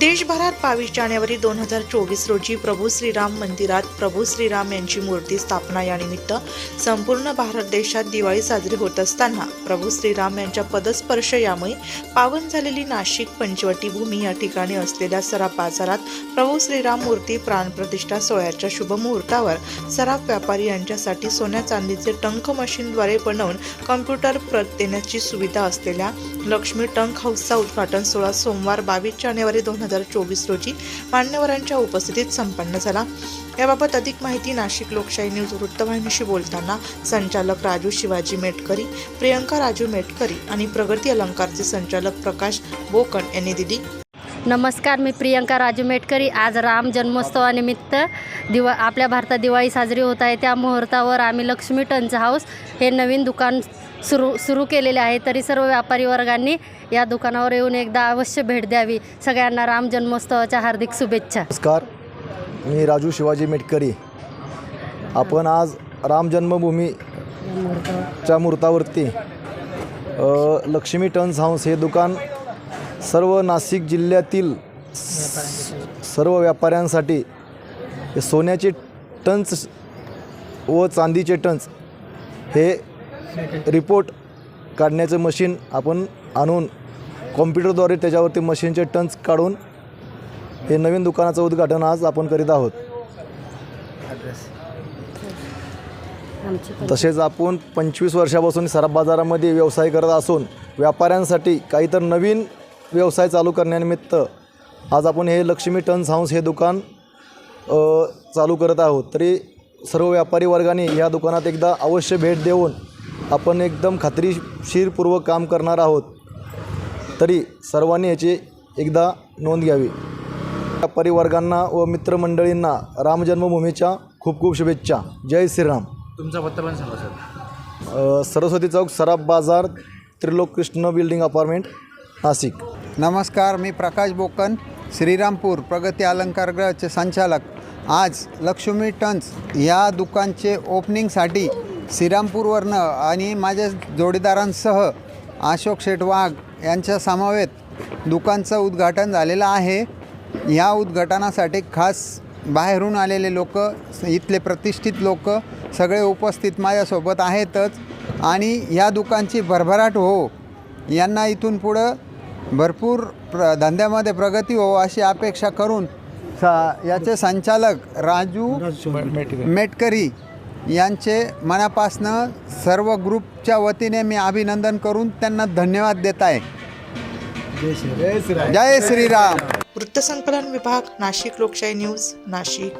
देशभरात बावीस जानेवारी दोन हजार चोवीस रोजी प्रभू श्रीराम मंदिरात प्रभू श्रीराम यांची मूर्ती स्थापना यानिमित्त संपूर्ण भारत देशात दिवाळी साजरी होत असताना प्रभू श्रीराम यांच्या पदस्पर्श यामुळे पावन झालेली नाशिक पंचवटी भूमी या ठिकाणी असलेल्या सराफ बाजारात प्रभू श्रीराम मूर्ती प्राणप्रतिष्ठा सोहळ्याच्या शुभमुहूर्तावर सराफ व्यापारी यांच्यासाठी सोन्या चांदीचे टंक मशीनद्वारे बनवून कम्प्युटर प्रत देण्याची सुविधा असलेल्या लक्ष्मी टंक हाऊसचा उद्घाटन सोहळा सोमवार बावीस जानेवारी दोन हजार चोवीस रोजी मान्यवरांच्या उपस्थितीत संपन्न झाला. याबाबत अधिक माहिती नाशिक लोकशाही न्यूज वृत्तवाहिनीशी बोलताना संचालक राजू शिवाजी मेटकरी प्रियंका राजू मेटकरी आणि प्रगती अलंकारचे संचालक प्रकाश बोकण यांनी दिली. नमस्कार मी प्रियंका राजू मेटकरी. आज राम जन्मोत्सवानिमित्त दिवा आपल्या भारतात दिवाळी साजरी होत आहे. त्या मुहूर्तावर आम्ही लक्ष्मी टंच हाऊस हे नवीन दुकान सुरू सुरू केलेले आहे तरी सर्व व्यापारी वर्गांनी या दुकानावर येऊन एकदा अवश्य भेट द्यावी. सगळ्यांना राम जन्मोत्सवाच्या हार्दिक शुभेच्छा. नमस्कार. मी राजू शिवाजी मेटकरी. आपण आज राम जन्मभूमीच्या मूर्तावरती लक्ष्मी टन्स हाऊस हे दुकान सर्व नाशिक जिल्ह्यातील सर्व व्यापाऱ्यांसाठी सोन्याचे टन्स व चांदीचे टन्स हे रिपोर्ट काढण्याचं मशीन आपण आणून कॉम्प्युटरद्वारे त्याच्यावरती मशीनचे टन्स काढून हे नवीन दुकानाचं उद्घाटन आज आपण करीत आहोत. आमची तसेच आपण पंचवीस वर्षापासून सराफ बाजारामध्ये व्यवसाय करत असून व्यापाऱ्यांसाठी काहीतर नवीन व्यवसाय चालू करण्यानिमित्त आज आपण हे लक्ष्मी टन्स हाऊस हे दुकान चालू करत आहोत. तरी सर्व व्यापारी वर्गाने या दुकानात एकदा अवश्य भेट देऊन आपण एकदम खात्रीशीरपूर्वक काम करणार आहोत तरी सर्वांनी याची एकदा नोंद घ्यावी. व्यापारी वर्गांना व मित्रमंडळींना राम जन्मभूमीच्या खूप खूप शुभेच्छा. जय श्रीराम. तुमचा पत्ता पण सांगा sir. Saraswati Chowk Saraf Bazaar Trilok Krishna building apartment Nashik. नमस्कार मी प्रकाश बोकन श्रीरामपूर प्रगती अलंकारगृहाचे संचालक. आज लक्ष्मी टन्स या दुकानचे ओपनिंगसाठी श्रीरामपूरवरनं आणि माझ्या जोडीदारांसह अशोक शेठ वाघ यांच्या समवेत दुकानचं उद्घाटन झालेलं आहे. या उद्घाटनासाठी खास बाहेरून आलेले लोक इथले प्रतिष्ठित लोक सगळे उपस्थित माझ्यासोबत आहेतच. आणि या दुकानची भरभराट हो यांना इथून पुढं भरपूर प्र धंद्यामध्ये प्रगती हो अशी अपेक्षा करून सा याचे संचालक राजू मेटकरी यांचे मनापासनं सर्व ग्रुपच्या वतीने मी अभिनंदन करून त्यांना धन्यवाद देत आहे. जय श्रीराम वृत्तसंकलन विभाग नाशिक लोकशाही न्यूज नाशिक.